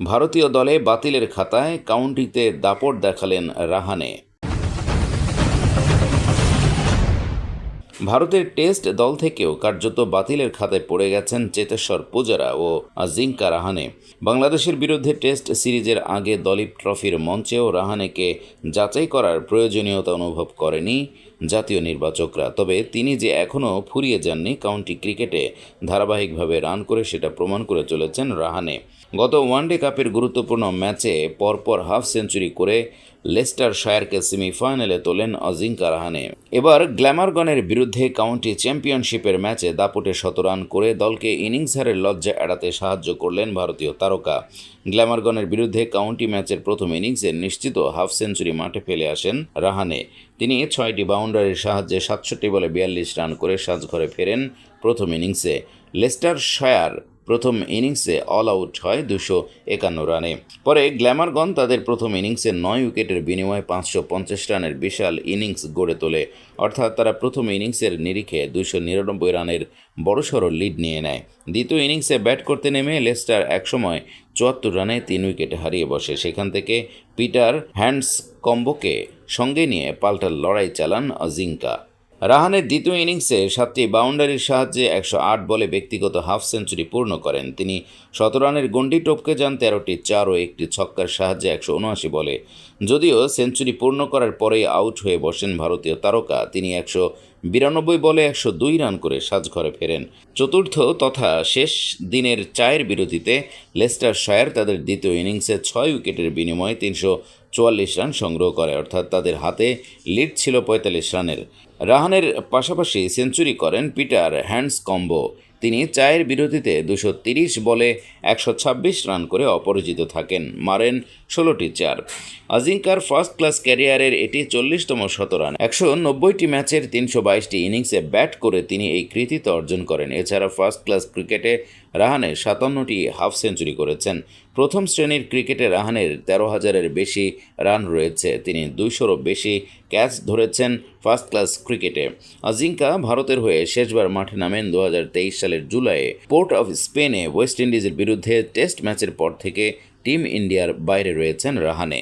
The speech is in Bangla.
ভারতীয় দলে বাতিলের খাতায় কাউন্টিতে দাপট দেখালেন রাহানে। ভারতের টেস্ট দল থেকেও কার্যত বাতিলের খাতায় পড়ে গেছেন চেতেশ্বর পূজারা ও আজিঙ্কা রাহানে। বাংলাদেশের বিরুদ্ধে টেস্ট সিরিজের আগে দলীপ ট্রফির মঞ্চেও রাহানেকে যাচাই করার প্রয়োজনীয়তা অনুভব করেনি জাতীয় নির্বাচকরা। তবে তিনি যে এখনও ফুরিয়ে যাননি কাউন্টি ক্রিকেটে, ধারাবাহিকভাবে রান করে সেটা প্রমাণ করে চলেছেন রাহানে। গত ওয়ানডে কাপের গুরুত্বপূর্ণ ম্যাচে পরপর হাফ সেঞ্চুরি করে লেস্টার শায়ারকে সেমিফাইনালে তোলেন অজিঙ্কা রাহানে। এবার গ্ল্যামারগনের বিরুদ্ধে কাউন্টি চ্যাম্পিয়নশিপের ম্যাচে দাপটে শতরান করে দলকে ইনিংস হারের লজ্জা এড়াতে সাহায্য করলেন ভারতীয় তারকা। গ্ল্যামারগনের বিরুদ্ধে কাউন্টি ম্যাচের প্রথম ইনিংসে নিশ্চিত হাফ সেঞ্চুরি মাঠে ফেলে আসেন রাহানে। তিনি ছয়টি বাউন্ডারির সাহায্যে সাতষট্টি বলে বিয়াল্লিশ রান করে সাজঘরে ফেরেন প্রথম ইনিংসে। লেস্টার শায়ার প্রথম ইনিংসে অল আউট হয় দুশো একান্ন রানে। পরে গ্ল্যামারগন তাদের প্রথম ইনিংসে নয় উইকেটের বিনিময়ে পাঁচশো পঞ্চাশ রানের বিশাল ইনিংস গড়ে তোলে। অর্থাৎ তারা প্রথম ইনিংসের নিরিখে দুশো নিরানব্বই রানের বড়সড় লিড নিয়ে নেয়। দ্বিতীয় ইনিংসে ব্যাট করতে নেমে লেস্টার একসময় চুয়াত্তর রানে তিন উইকেট হারিয়ে বসে। সেখান থেকে পিটার হ্যান্ডস কম্বোকে সঙ্গে নিয়ে পাল্টা লড়াই চালান অজিঙ্কা রাহানের দ্বিতীয় ইনিংসে সাতটি বাউন্ডারির সাহায্যে একশো আট বলে ব্যক্তিগত হাফ সেঞ্চুরি পূর্ণ করেন। তিনি সতেরো রানের গণ্ডি টপকে যান, তেরোটি চার ও একটি ছক্কার সাহায্যে একশো উনআশি বলে। যদিও সেঞ্চুরি পূর্ণ করার পরেই আউট হয়ে বসেন ভারতীয় তারকা, তিনি একশো বিরানব্বই বলে একশো দুই রান করে সাজঘরে ফেরেন। চতুর্থ তথা শেষ দিনের চায়ের বিরতিতে লেস্টার শায়ার তাদের দ্বিতীয় ইনিংসে ছয় উইকেটের বিনিময়ে তিনশো চুয়াল্লিশ রান সংগ্রহ করে, অর্থাৎ তাদের হাতে লিড ছিল পঁয়তাল্লিশ রানের। রাহানের পাশাপাশি সেঞ্চুরি করেন পিটার হ্যান্ডস কম্বো। তিনি চায়ের বিরতিতে দুশো তিরিশ বলে একশো ছাব্বিশ রান করে অপরাজিত থাকেন, মারেন ষোলোটি চার। আজিঙ্কার ফার্স্ট ক্লাস ক্যারিয়ারের এটি চল্লিশতম শতরান। একশো নব্বইটি ম্যাচের তিনশো বাইশটি ইনিংসে ব্যাট করে তিনি এই কৃতিত্ব অর্জন করেন। এছাড়া ফার্স্ট ক্লাস ক্রিকেটে রাহানে সাতান্নটি হাফ সেঞ্চুরি করেছেন। প্রথম শ্রেণির ক্রিকেটে রাহানের তেরো হাজারের বেশি রান রয়েছে। তিনি দুইশোরও বেশি ক্যাচ ধরেছেন ফার্স্ট ক্লাস ক্রিকেটে। আজিঙ্কা ভারতের হয়ে শেষবার মাঠে নামেন দু তেইশ সালের জুলাইয়ে পোর্ট অফ স্পেনে ওয়েস্ট ইন্ডিজের বিরুদ্ধে টেস্ট ম্যাচের পর থেকে টিম ইন্ডিয়ার বাইরে রয়েছেন রাহানে।